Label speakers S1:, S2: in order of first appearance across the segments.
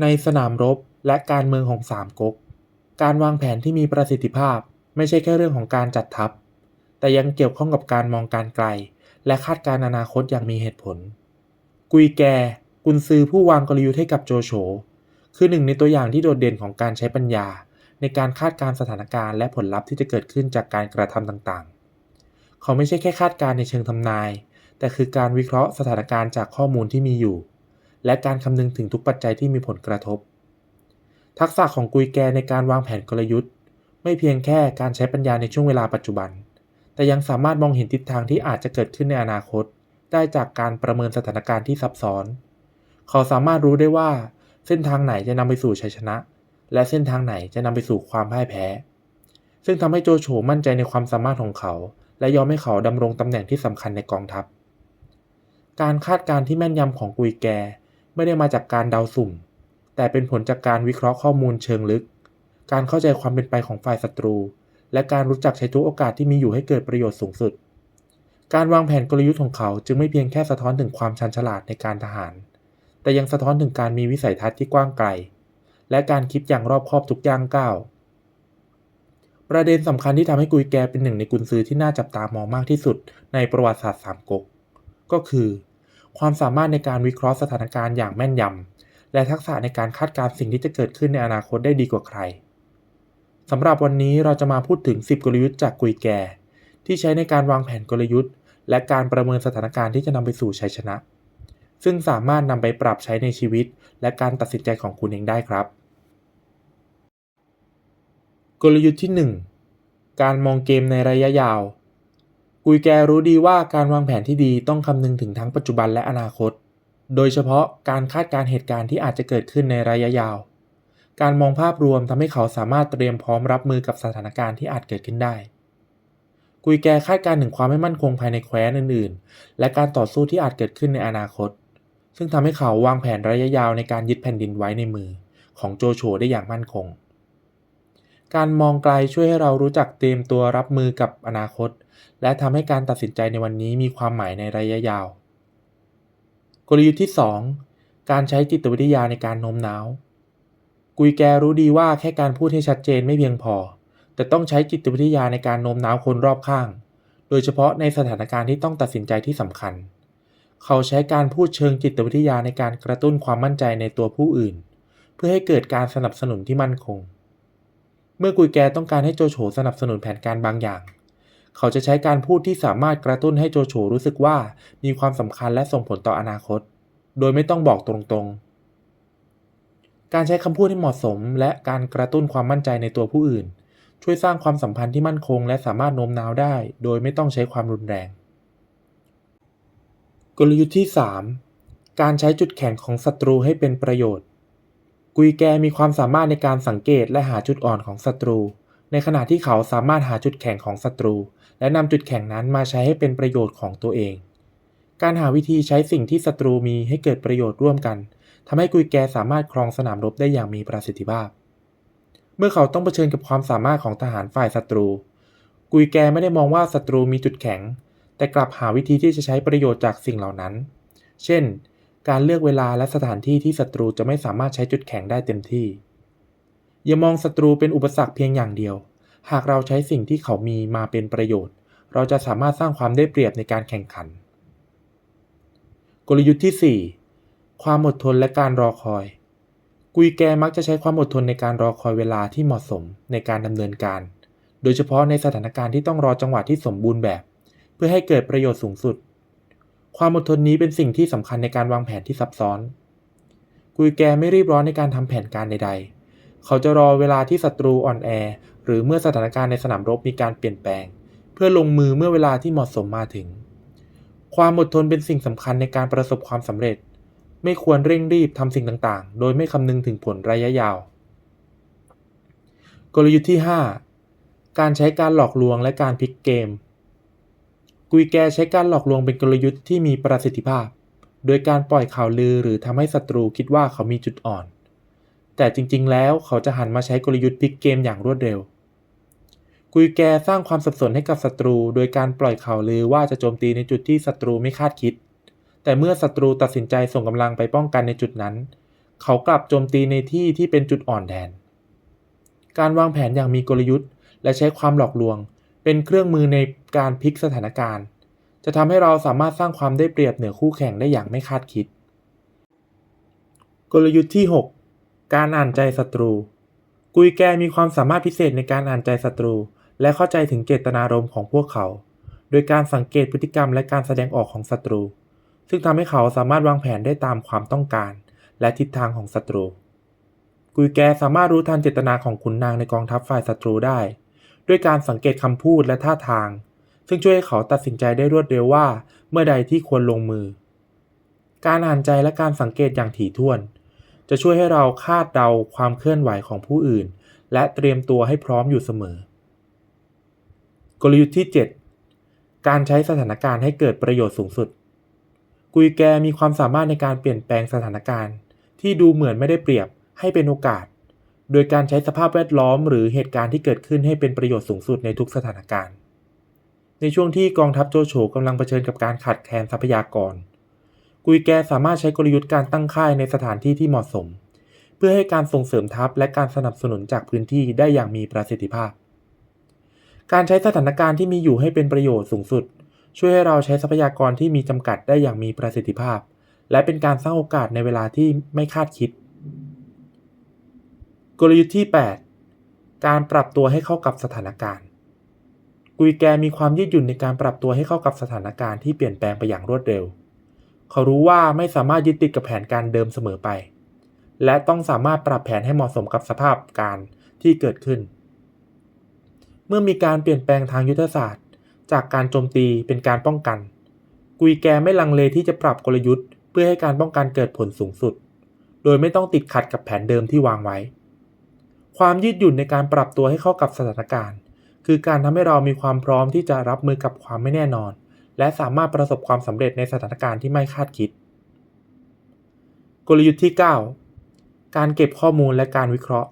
S1: ในสนามรบและการเมืองของสามก๊ก การวางแผนที่มีประสิทธิภาพไม่ใช่แค่เรื่องของการจัดทัพ แต่ยังเกี่ยวข้องกับการมองการไกล และคาดการณ์อนาคตอย่างมีเหตุผล กุยแกกุนซือผู้วางกลยุทธ์ให้กับโจโฉ คือหนึ่งในตัวอย่างที่โดดเด่นของการใช้ปัญญา ในการคาดการณ์สถานการณ์และผลลัพธ์ที่จะเกิดขึ้นจากการกระทำต่างๆ เขาไม่ใช่แค่คาดการณ์ในเชิงทำนาย แต่คือการวิเคราะห์สถานการณ์จากข้อมูลที่มีอยู่ และการคำนึงถึงทุกปัจจัยที่มีผลกระทบ ทักษะของกุยแกในการวางแผนกลยุทธ์ ไม่เพียงแค่การใช้ปัญญาในช่วงเวลาปัจจุบัน แต่ยังสามารถมองเห็นทิศทางที่อาจจะเกิดขึ้นในอนาคต ได้จากการประเมินสถานการณ์ที่ซับซ้อน เขาสามารถรู้ได้ว่า เส้นทางไหนจะนำไปสู่ชัยชนะ และเส้นทางไหนจะนำไปสู่ความพ่ายแพ้ ซึ่งทำให้โจโฉมั่นใจในความสามารถของเขา และยอมให้เขาดำรงตำแหน่งที่สำคัญในกองทัพการคาดการณ์ที่แม่นยำของกุยแก ไม่ได้มาจากการเดาสุ่ม แต่เป็นผลจากการวิเคราะห์ข้อมูลเชิงลึก การเข้าใจความเป็นไปของฝ่ายศัตรู และการรู้จักใช้ทุกโอกาสที่มีอยู่ให้เกิดประโยชน์สูงสุด การวางแผนกลยุทธ์ของเขาจึงไม่เพียงแค่สะท้อนถึงความชันฉลาดในการทหาร แต่ยังสะท้อนถึงการมีวิสัยทัศน์ที่กว้างไกล และการคิดอย่างรอบคอบทุกย่างก้าวประเด็นสำคัญที่ทำให้กุยแกเป็นหนึ่งในกุนซือที่น่าจับตามองมากที่สุดในประวัติศาสตร์สามก๊กก็คือ ความสามารถในการวิเคราะห์สถานการณ์อย่างแม่นยำ และทักษะในการคาดการณ์สิ่งที่จะเกิดขึ้นในอนาคตได้ดีกว่าใครสำหรับวันนี้เราจะมาพูดถึง 10 กลยุทธ์จากกุยแก่ ที่ใช้ในการวางแผนกลยุทธ์ และการประเมินสถานการณ์ที่จะนำไปสู่ชัยชนะ ซึ่งสามารถนำไปปรับใช้ในชีวิต และการตัดสินใจของคุณเองได้ครับ กลยุทธ์ที่ 1 การมองเกมในระยะยาว กุยแกรู้ดีว่าการวางแผนที่ดีต้องคำนึงถึงทั้งปัจจุบันและอนาคต โดยเฉพาะการคาดการณ์เหตุการณ์ที่อาจจะเกิดขึ้นในระยะยาว การมองภาพรวมทำให้เขาสามารถเตรียมพร้อมรับมือกับสถานการณ์ที่อาจเกิดขึ้นได้ กุยแกคาดการณ์ถึงความไม่มั่นคงภายในแคว้นอื่น ๆ และการต่อสู้ที่อาจเกิดขึ้นในอนาคต ซึ่งทำให้เขาวางแผนระยะยาวในการยึดแผ่นดินไว้ในมือ ของโจโฉได้อย่างมั่นคง การมองไกลช่วยให้เรารู้จักเตรียมตัวรับมือกับอนาคต และทำให้การตัดสินใจในวันนี้มีความหมายในระยะยาว กลยุทธ์ที่ 2 การใช้จิตวิทยาในการโน้มน้าว กุยแกรู้ดีว่าแค่การพูดให้ชัดเจนไม่เพียงพอ แต่ต้องใช้จิตวิทยาในการโน้มน้าวคนรอบข้าง โดยเฉพาะในสถานการณ์ที่ต้องตัดสินใจที่สำคัญ เขาใช้การพูดเชิงจิตวิทยาในการกระตุ้นความมั่นใจในตัวผู้อื่น เพื่อให้เกิดการสนับสนุนที่มั่นคง เมื่อกุยแกต้องการให้โจโฉสนับสนุนแผนการบางอย่าง เขาจะใช้การพูดที่สามารถกระตุ้นให้โจโฉรู้สึกว่ามีความสำคัญและส่งผลต่ออนาคต โดยไม่ต้องบอกตรงๆ การใช้คำพูดให้เหมาะสม และการกระตุ้นความมั่นใจในตัวผู้อื่น ช่วยสร้างความสัมพันธ์ที่มั่นคง และสามารถโน้มน้าวได้ โดยไม่ต้องใช้ความรุนแรง กลยุทธ์ที่ 3 การใช้จุดแข็งของศัตรูให้เป็นประโยชน์ กุยแกมีความสามารถในการสังเกตและหาจุดอ่อนของศัตรู ในขณะที่เขาสามารถหาจุดแข็งของศัตรู และนำจุดแข็งนั้นมาใช้ให้เป็นประโยชน์ของตัวเอง การหาวิธีใช้สิ่งที่ศัตรูมีให้เกิดประโยชน์ร่วมกันทำให้กุยแกสามารถครองสนามรบได้อย่างมีประสิทธิภาพ เมื่อเขาต้องเผชิญกับความสามารถของทหารฝ่ายศัตรู กุยแกไม่ได้มองว่าศัตรูมีจุดแข็ง แต่กลับหาวิธีที่จะใช้ประโยชน์จากสิ่งเหล่านั้น เช่น การเลือกเวลาและสถานที่ที่ศัตรูจะไม่สามารถใช้จุดแข็งได้เต็มที่ อย่ามองศัตรูเป็นอุปสรรคเพียงอย่างเดียว หากเราใช้สิ่งที่เขามีมาเป็นประโยชน์ เราจะสามารถสร้างความได้เปรียบในการแข่งขัน กลยุทธ์ที่ 4 ความอดทนและการรอคอย กุยแกมักจะใช้ความอดทนในการรอคอยเวลาที่เหมาะสมในการดำเนินการ โดยเฉพาะในสถานการณ์ที่ต้องรอจังหวะที่สมบูรณ์แบบ เพื่อให้เกิดประโยชน์สูงสุด ความอดทนนี้เป็นสิ่งที่สำคัญในการวางแผนที่ซับซ้อน กุยแกไม่รีบร้อนในการทำแผนการใด ๆ เขาจะรอเวลาที่ศัตรูอ่อนแอ หรือเมื่อสถานการณ์ในสนามรบมีการเปลี่ยนแปลง เพื่อลงมือเมื่อเวลาที่เหมาะสมมาถึง ความอดทนเป็นสิ่งสำคัญในการประสบความสำเร็จ ไม่ควรเร่งรีบทำสิ่งต่างๆ โดยไม่คำนึงถึงผลระยะยาว กลยุทธ์ที่ 5 การใช้การหลอกลวงและการพลิกเกม กุยแกใช้การหลอกลวงเป็นกลยุทธ์ที่มีประสิทธิภาพ โดยการปล่อยข่าวลือหรือทำให้ศัตรูคิดว่าเขามีจุดอ่อน แต่จริงๆ แล้วเขาจะหันมาใช้กลยุทธ์พลิกเกมอย่างรวดเร็ว กุยแกสร้างความสับสนให้กับศัตรู โดยการปล่อยข่าวลือว่าจะโจมตีในจุดที่ศัตรูไม่คาดคิด แต่เมื่อศัตรูตัดสินใจส่งกำลังไปป้องกันในจุดนั้น เขากลับโจมตีในที่ที่เป็นจุดอ่อนแทน การวางแผนอย่างมีกลยุทธ์ และใช้ความหลอกลวง เป็นเครื่องมือในการพลิกสถานการณ์ จะทำให้เราสามารถสร้างความได้เปรียบเหนือคู่แข่งได้อย่างไม่คาดคิด กลยุทธ์ที่ 6 การอ่านใจศัตรู กุยแกมีความสามารถพิเศษในการอ่านใจศัตรู และเข้าใจถึงเจตนารมณ์ของพวกเขา โดยการสังเกตพฤติกรรมและการแสดงออกของศัตรู ซึ่งทำให้เขาสามารถวางแผนได้ตามความต้องการ และทิศทางของศัตรูกุยแกสามารถรู้ทันเจตนาของขุนนางในกองทัพฝ่ายศัตรูได้ ด้วยการสังเกตคำพูดและท่าทาง ซึ่งช่วยให้เขาตัดสินใจได้รวดเร็วว่า เมื่อใดที่ควรลงมือ การอ่านใจและการสังเกตอย่างถี่ถ้วน จะช่วยให้เราคาดเดาความเคลื่อนไหวของผู้อื่น และเตรียมตัวให้พร้อมอยู่เสมอ กลยุทธ์ที่ 7 การใช้สถานการณ์ให้เกิดประโยชน์สูงสุด กุยแกมีความสามารถในการเปลี่ยนแปลงสถานการณ์ ที่ดูเหมือนไม่ได้เปรียบให้เป็นโอกาส โดยการใช้สภาพแวดล้อมหรือเหตุการณ์ที่เกิดขึ้นให้เป็นประโยชน์สูงสุดในทุกสถานการณ์ ในช่วงที่กองทัพโจโฉกำลังเผชิญกับการขาดแคลนทรัพยากร กุยแกสามารถใช้กลยุทธ์การตั้งค่ายในสถานที่ที่เหมาะสม เพื่อให้การส่งเสริมทัพและการสนับสนุนจากพื้นที่ได้อย่างมีประสิทธิภาพ การใช้สถานการณ์ที่มีอยู่ให้เป็นประโยชน์สูงสุด ช่วยให้เราใช้ทรัพยากรที่มีจำกัดได้อย่างมีประสิทธิภาพ และเป็นการสร้างโอกาสในเวลาที่ไม่คาดคิด กลยุทธ์ที่ 8 การปรับตัวให้เข้ากับสถานการณ์ กุยแกมีความยืดหยุ่นในการปรับตัวให้เข้ากับสถานการณ์ที่เปลี่ยนแปลงไปอย่างรวดเร็ว เขารู้ว่าไม่สามารถยึดติดกับแผนการเดิมเสมอไป และต้องสามารถปรับแผนให้เหมาะสมกับสภาพการที่เกิดขึ้น เมื่อมีการเปลี่ยนแปลงทางยุทธศาสตร์ จากการโจมตีเป็นการป้องกัน กุยแกไม่ลังเลที่จะปรับกลยุทธ์ เพื่อให้การป้องกันเกิดผลสูงสุด โดยไม่ต้องติดขัดกับแผนเดิมที่วางไว้ ความยืดหยุ่นในการปรับตัวให้เข้ากับสถานการณ์ คือการทำให้เรามีความพร้อมที่จะรับมือกับความไม่แน่นอน และสามารถประสบความสำเร็จในสถานการณ์ที่ไม่คาดคิด กลยุทธ์ที่ 9 การเก็บข้อมูลและการวิเคราะห์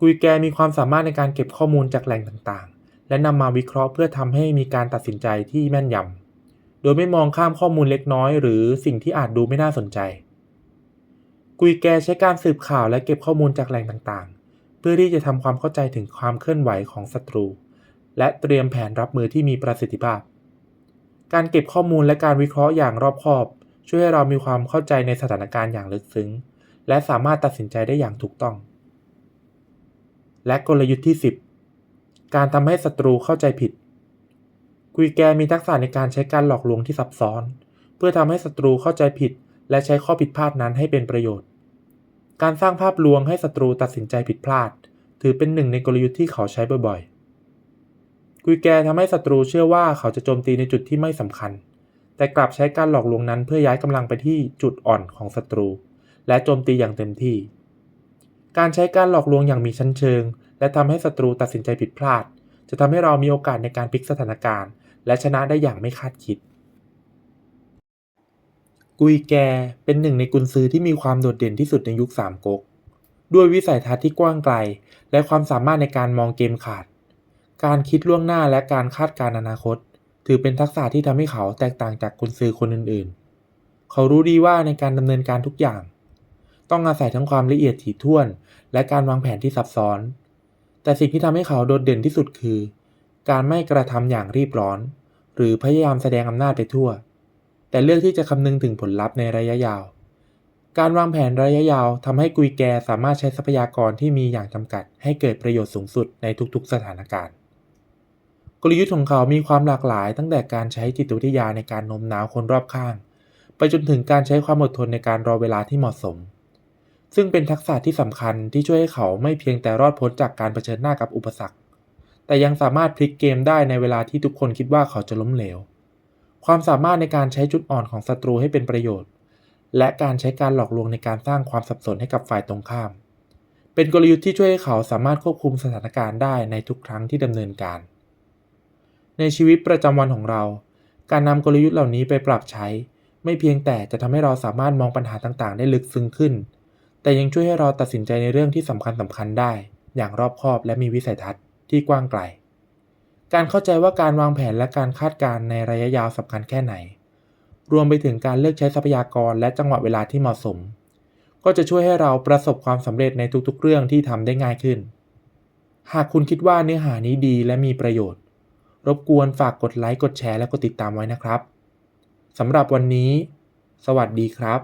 S1: กุยแกมีความสามารถในการเก็บข้อมูลจากแหล่งต่างๆ และนำมาวิเคราะห์เพื่อทำให้มีการตัดสินใจที่แม่นยำโดยไม่มองข้ามข้อมูลเล็กน้อย หรือสิ่งที่อาจดูไม่น่าสนใจ กุยแกใช้การสืบข่าวและเก็บข้อมูลจากแหล่งต่างๆ เพื่อที่จะทำความเข้าใจถึงความเคลื่อนไหวของศัตรู และเตรียมแผนรับมือที่มีประสิทธิภาพ การเก็บข้อมูลและการวิเคราะห์อย่างรอบคอบ ช่วยให้เรามีความเข้าใจในสถานการณ์อย่างลึกซึ้ง และสามารถตัดสินใจได้อย่างถูกต้อง และกลยุทธ์ที่ 10 การทำให้ศัตรูเข้าใจผิด กุยแกมีทักษะในการใช้การหลอกลวงที่ซับซ้อน เพื่อทำให้ศัตรูเข้าใจผิด และใช้ข้อผิดพลาดนั้นให้เป็นประโยชน์ การสร้างภาพลวงให้ศัตรูตัดสินใจผิดพลาด ถือเป็นหนึ่งในกลยุทธ์ที่เขาใช้บ่อยๆ กุยแกทำให้ศัตรูเชื่อว่าเขาจะโจมตีในจุดที่ไม่สำคัญ แต่กลับใช้การหลอกลวงนั้นเพื่อย้ายกำลังไปที่จุดอ่อนของศัตรู และโจมตีอย่างเต็มที่ การใช้การหลอกลวงอย่างมีชั้นเชิง และทำให้ศัตรูตัดสินใจผิดพลาด จะทำให้เรามีโอกาสในการพลิกสถานการณ์ และชนะได้อย่างไม่คาดคิด กุยแกเป็นหนึ่งในกุนซือที่มีความโดดเด่นที่สุดในยุคสามก๊ก ด้วยวิสัยทัศน์ที่กว้างไกล และความสามารถในการมองเกมขาด การคิดล่วงหน้าและการคาดการณ์อนาคต ถือเป็นทักษะที่ทำให้เขาแตกต่างจากกุนซือคนอื่นๆ เขารู้ดีว่าในการดำเนินการทุกอย่าง ต้องอาศัยทั้งความละเอียดถี่ถ้วน และการวางแผนที่ซับซ้อน แต่สิ่งที่ทำให้เขาโดดเด่นที่สุดคือ การไม่กระทำอย่างรีบร้อน หรือพยายามแสดงอำนาจไปทั่ว แต่เลือกที่จะคำนึงถึงผลลัพธ์ในระยะยาว การวางแผนระยะยาวทำให้กุยแกสามารถใช้ทรัพยากรที่มีอย่างจำกัด ให้เกิดประโยชน์สูงสุดในทุกๆ สถานการณ์ กลยุทธ์ของเขามีความหลากหลาย ตั้งแต่การใช้จิตวิทยาในการโน้มน้าวคนรอบข้าง ไปจนถึงการใช้ความอดทนในการรอเวลาที่เหมาะสม ซึ่งเป็นทักษะที่สำคัญที่ช่วยให้เขาไม่เพียงแต่รอดพ้นจากการเผชิญหน้ากับอุปสรรค แต่ยังสามารถพลิกเกมได้ในเวลาที่ทุกคนคิดว่าเขาจะล้มเหลว ความสามารถในการใช้จุดอ่อนของศัตรูให้เป็นประโยชน์ และการใช้การหลอกลวงในการสร้างความสับสนให้กับฝ่ายตรงข้าม เป็นกลยุทธ์ที่ช่วยให้เขาสามารถควบคุมสถานการณ์ได้ในทุกครั้งที่ดำเนินการ ในชีวิตประจำวันของเรา การนำกลยุทธ์เหล่านี้ไปปรับใช้ ไม่เพียงแต่จะทำให้เราสามารถมองปัญหาต่างๆ ได้ลึกซึ้งขึ้น แต่ยังช่วยให้เราตัดสินใจในเรื่องที่สำคัญสำคัญได้ อย่างรอบคอบและมีวิสัยทัศน์ที่กว้างไกล การเข้าใจว่าการวางแผนและการคาดการณ์ในระยะยาวสำคัญแค่ไหน รวมไปถึงการเลือกใช้ทรัพยากรและจังหวะเวลาที่เหมาะสม ก็จะช่วยให้เราประสบความสำเร็จในทุกๆ เรื่องที่ทำได้ง่ายขึ้น หากคุณคิดว่าเนื้อหานี้ดีและมีประโยชน์ รบกวนฝากกดไลค์กดแชร์และกดติดตามไว้นะครับสำหรับวันนี้ สวัสดีครับ